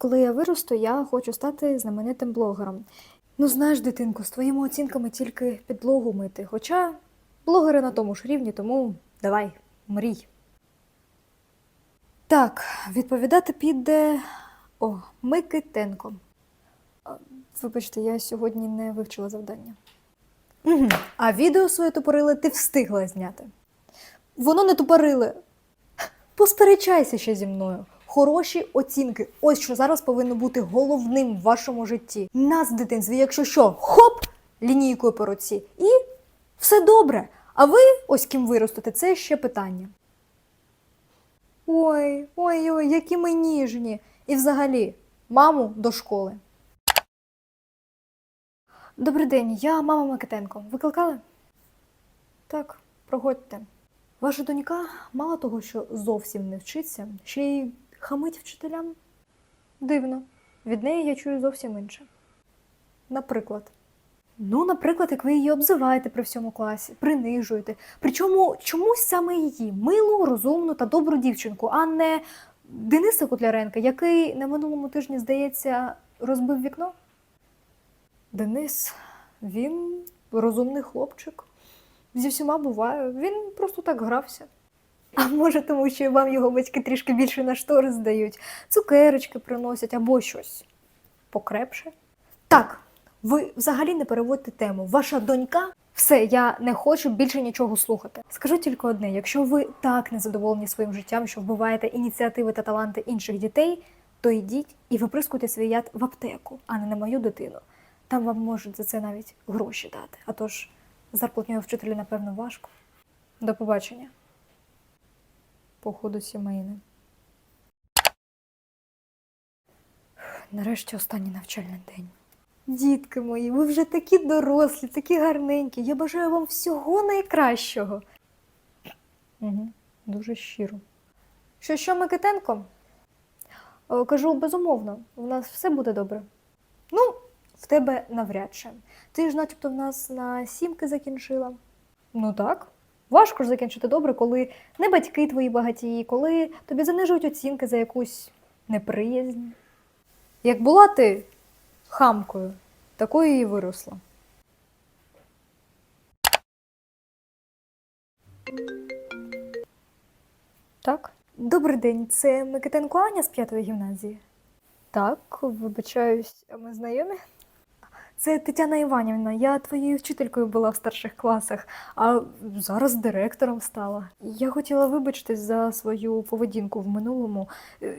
Коли я виросту, я хочу стати знаменитим блогером. Ну, знаєш, дитинку, з твоїми оцінками тільки підлогу мити. Хоча блогери на тому ж рівні, тому давай, мрій. Так, відповідати піде. О, Микитенко. Вибачте, я сьогодні не вивчила завдання. Угу. А відео своє тупориле ти встигла зняти. Воно не тупориле. Посперечайся ще зі мною. Хороші оцінки. Ось що зараз повинно бути головним в вашому житті. Нас в дитинстві, якщо що, хоп, лінійкою по руці. І все добре. А ви, ось ким виростете, це ще питання. Ой, ой, ой, які ми ніжні. І взагалі, маму до школи. Добрий день, я мама Микитенко. Викликали? Так, проходьте. Ваша донька мало того, що зовсім не вчиться, ще й хамить вчителям. Дивно. Від неї я чую зовсім інше. Наприклад. Ну, наприклад, як ви її обзиваєте при всьому класі, принижуєте. Причому чомусь саме її милу, розумну та добру дівчинку, а не Дениса Котляренка, який на минулому тижні, здається, розбив вікно. Денис, він розумний хлопчик. Зі всіма буває, він просто так грався. А може, тому що вам його батьки трішки більше на штори здають, цукерочки приносять або щось покрепше. Так, ви взагалі не переводьте тему. Ваша донька. Все, я не хочу більше нічого слухати. Скажу тільки одне: якщо ви так незадоволені своїм життям, що вбиваєте ініціативи та таланти інших дітей, то йдіть і виприскуйте свій яд в аптеку, а не на мою дитину. Там вам можуть за це навіть гроші дати. А тож зарплатньою вчителю, напевно, важко. До побачення. Походу сімейне. Нарешті останній навчальний день. Дітки мої, ви вже такі дорослі, такі гарненькі. Я бажаю вам всього найкращого. Угу, дуже щиро. Що, що, Микитенко? О, кажу, безумовно, у нас все буде добре. Ну, в тебе навряд чи. Ти ж, начебто, в нас на сімки закінчила. Ну так. Важко ж закінчити добре, коли не батьки твої багатії, коли тобі занижують оцінки за якусь неприязнь. Як була ти хамкою, такою і виросла. Так. Добрий день, це Микитенко Аня з п'ятої гімназії. Так, вибачаюсь, а ми знайомі? Це Тетяна Іванівна. Я твоєю вчителькою була в старших класах, а зараз директором стала. Я хотіла вибачитись за свою поведінку в минулому.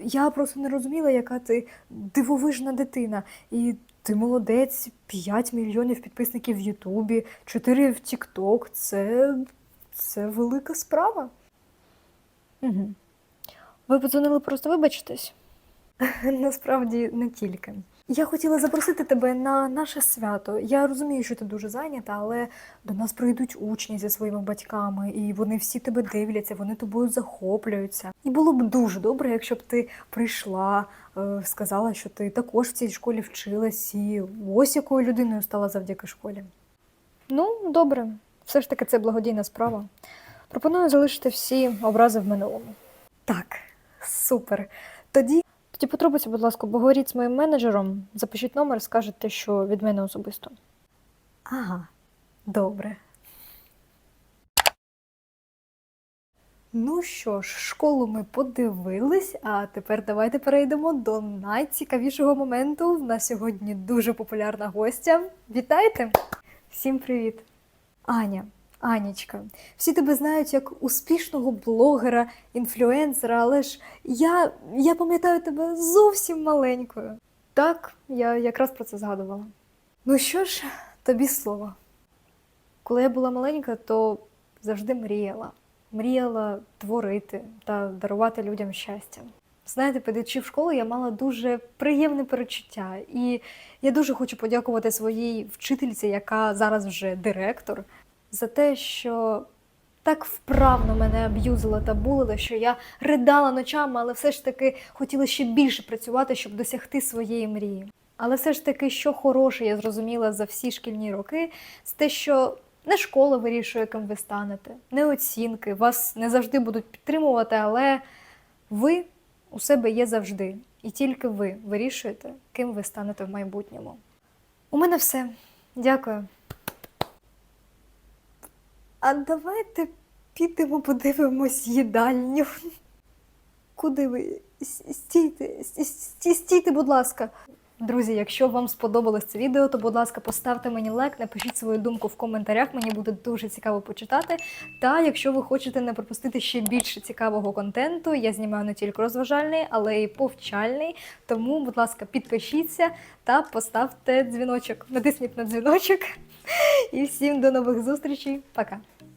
Я просто не розуміла, яка ти дивовижна дитина. І ти молодець, 5 мільйонів підписників в Ютубі, 4 в Тікток. Це, це велика справа. Угу. Ви подзвонили просто вибачитись? Насправді не тільки. Я хотіла запросити тебе на наше свято. Я розумію, що ти дуже зайнята, але до нас прийдуть учні зі своїми батьками, і вони всі тебе дивляться, вони тобою захоплюються. І було б дуже добре, якщо б ти прийшла, е, сказала, що ти також в цій школі вчилась, і ось якою людиною стала завдяки школі. Ну, добре, все ж таки це благодійна справа. Пропоную залишити всі образи в минулому. Так, супер. Тоді тоді потребуйте, будь ласка, поговоріть з моїм менеджером, запишіть номер, скажете, що від мене особисто. Ага, добре. Ну що ж, школу ми подивились, а тепер давайте перейдемо до найцікавішого моменту. В нас сьогодні дуже популярна гостя. Вітайте! Всім привіт! Аня, Анічка, всі тебе знають як успішного блогера, інфлюенсера, але ж я, я пам'ятаю тебе зовсім маленькою. Так, я якраз про це згадувала. Ну що ж, тобі слово. Коли я була маленька, то завжди мріяла. Мріяла творити та дарувати людям щастя. Знаєте, підучи в школу, я мала дуже приємне перечуття. І я дуже хочу подякувати своїй вчительці, яка зараз вже директор, за те, що так вправно мене аб'юзила та булила, що я ридала ночами, але все ж таки хотіла ще більше працювати, щоб досягти своєї мрії. Але все ж таки, що хороше я зрозуміла за всі шкільні роки, це те, що не школа вирішує, ким ви станете, не оцінки, вас не завжди будуть підтримувати, але ви у себе є завжди. І тільки ви вирішуєте, ким ви станете в майбутньому. У мене все. Дякую. А давайте підемо подивимось їдальню. Куди ви? Стійте, стійте, будь ласка. Друзі, якщо вам сподобалось це відео, то будь ласка, поставте мені лайк, напишіть свою думку в коментарях. Мені буде дуже цікаво почитати. Та якщо ви хочете не пропустити ще більше цікавого контенту, я знімаю не тільки розважальний, але й повчальний. Тому, будь ласка, підпишіться та поставте дзвіночок. Натисніть на дзвіночок. І всім до нових зустрічей. Пока.